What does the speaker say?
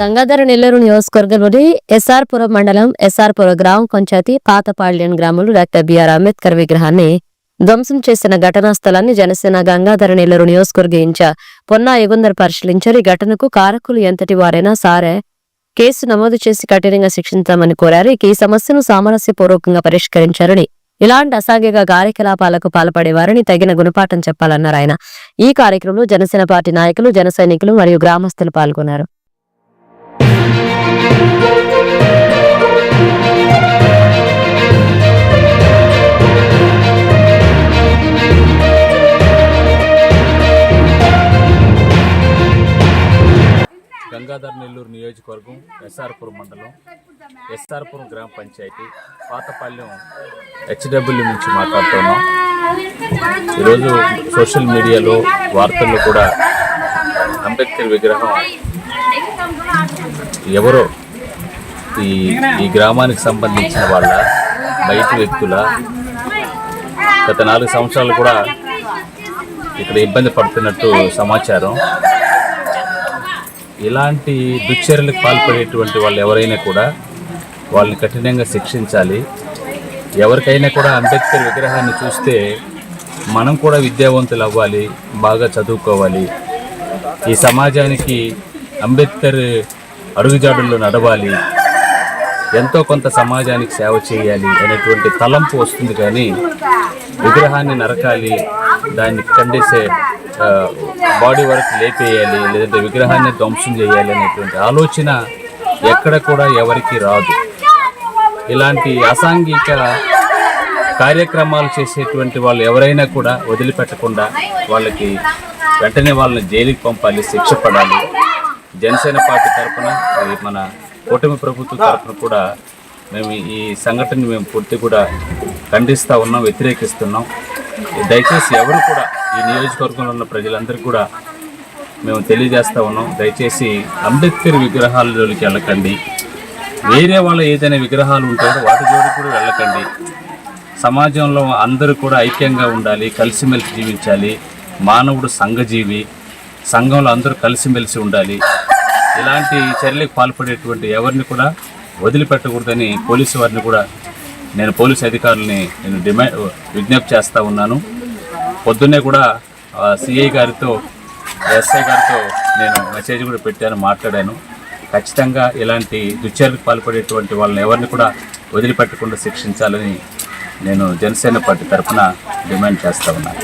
గంగాధర నెల్లూరు నియోజకవర్గంలోని ఎస్ఆర్పురం మండలం ఎస్ఆర్పుర గ్రామ పంచాయతీ పాతపాళ్యం గ్రామంలో డాక్టర్ బిఆర్ అంబేద్కర్ విగ్రహాన్ని ధ్వంసం చేసిన ఘటనా స్థలాన్ని జనసేన గంగాధర నెల్లూరు నియోజకవర్గ ఇంచ పొన్నా యుగంధర్ పరిశీలించారు. ఈ ఘటనకు కారకులు ఎంతటి వారైనా సారే కేసు నమోదు చేసి కఠినంగా శిక్షించామని కోరారు. ఇక ఈ సమస్యను సామరస్యపూర్వకంగా పరిష్కరించారని ఇలాంటి అసాంఘిక కార్యకలాపాలకు పాల్పడే వారిని తగిన గుణపాఠం చెప్పాలన్నారు ఆయన. ఈ కార్యక్రమంలో జనసేన పార్టీ నాయకులు జన మరియు గ్రామస్తులు పాల్గొన్నారు. గంగాధర్ నెల్లూరు నియోజకవర్గం ఎస్ఆర్పురం మండలం ఎస్ఆర్పురం గ్రామ పంచాయతీ పాతపాళ్యం హెచ్డబ్ల్యూ నుంచి మాట్లాడుతున్నాం. ఈరోజు సోషల్ మీడియాలో వార్తల్లో కూడా అంబేద్కర్ విగ్రహం ఎవరో ఈ ఈ గ్రామానికి సంబంధించిన వాళ్ళ బయట వ్యక్తుల గత నాలుగు సంవత్సరాలు కూడా ఇక్కడ ఇబ్బంది పడుతున్నట్టు సమాచారం. ఇలాంటి దుశ్చర్యలకు పాల్పడేటువంటి వాళ్ళు ఎవరైనా కూడా వాళ్ళని కఠినంగా శిక్షించాలి. ఎవరికైనా కూడా అంబేద్కర్ విగ్రహాన్ని చూస్తే మనం కూడా విద్యావంతులు అవ్వాలి బాగా చదువుకోవాలి. ఈ సమాజానికి అంబేద్కర్ అడుగుజాడుల్లో నడవాలి. ఎంతో కొంత సమాజానికి సేవ చేయాలి అనేటువంటి తలంపు వస్తుంది కానీ విగ్రహాన్ని నరకాలి దాన్ని ఖండేసే బాడీ వరకు లేపేయాలి లేదంటే విగ్రహాన్ని ధ్వంసం చేయాలి అనేటువంటి ఆలోచన ఎక్కడ కూడా ఎవరికి రాదు. ఇలాంటి అసాంఘిక కార్యక్రమాలు చేసేటువంటి వాళ్ళు ఎవరైనా కూడా వదిలిపెట్టకుండా వాళ్ళకి వెంటనే వాళ్ళని జైలుకి పంపాలి శిక్ష పడాలి. జనసేన పార్టీ తరఫున మన కూటమి ప్రభుత్వం తరఫున కూడా మేము ఈ సంఘటనని మేము పూర్తి కూడా ఖండిస్తూ ఉన్నాం వ్యతిరేకిస్తున్నాం. దయచేసి ఎవరు కూడా ఈ నియోజకవర్గంలో ఉన్న ప్రజలందరికీ కూడా మేము తెలియజేస్తూ ఉన్నాం. దయచేసి అంబేద్కర్ విగ్రహాలలోకి వెళ్ళకండి. వేరే వాళ్ళ ఏదైనా విగ్రహాలు ఉంటాయో వాటి జోడికి కూడా వెళ్ళకండి. సమాజంలో అందరూ కూడా ఐక్యంగా ఉండాలి కలిసిమెలిసి జీవించాలి. మానవుడు సంఘజీవి. సంఘంలో అందరూ కలిసిమెలిసి ఉండాలి. ఇలాంటి చర్యలకు పాల్పడేటువంటి ఎవరిని కూడా వదిలిపెట్టకూడదని పోలీసు వారిని కూడా నేను పోలీసు అధికారులని నేను డిమాండ్ విజ్ఞప్తి చేస్తూ ఉన్నాను. పొద్దున్నే కూడా సిఐ గారితో ఎస్ఐ గారితో నేను మెసేజ్ కూడా పెట్టాను మాట్లాడాను. ఖచ్చితంగా ఇలాంటి దుశ్చర్యలకు పాల్పడేటువంటి వాళ్ళని ఎవరిని కూడా వదిలిపెట్టకుండా శిక్షించాలని నేను జనసేన పార్టీ తరఫున డిమాండ్ చేస్తూ ఉన్నాను.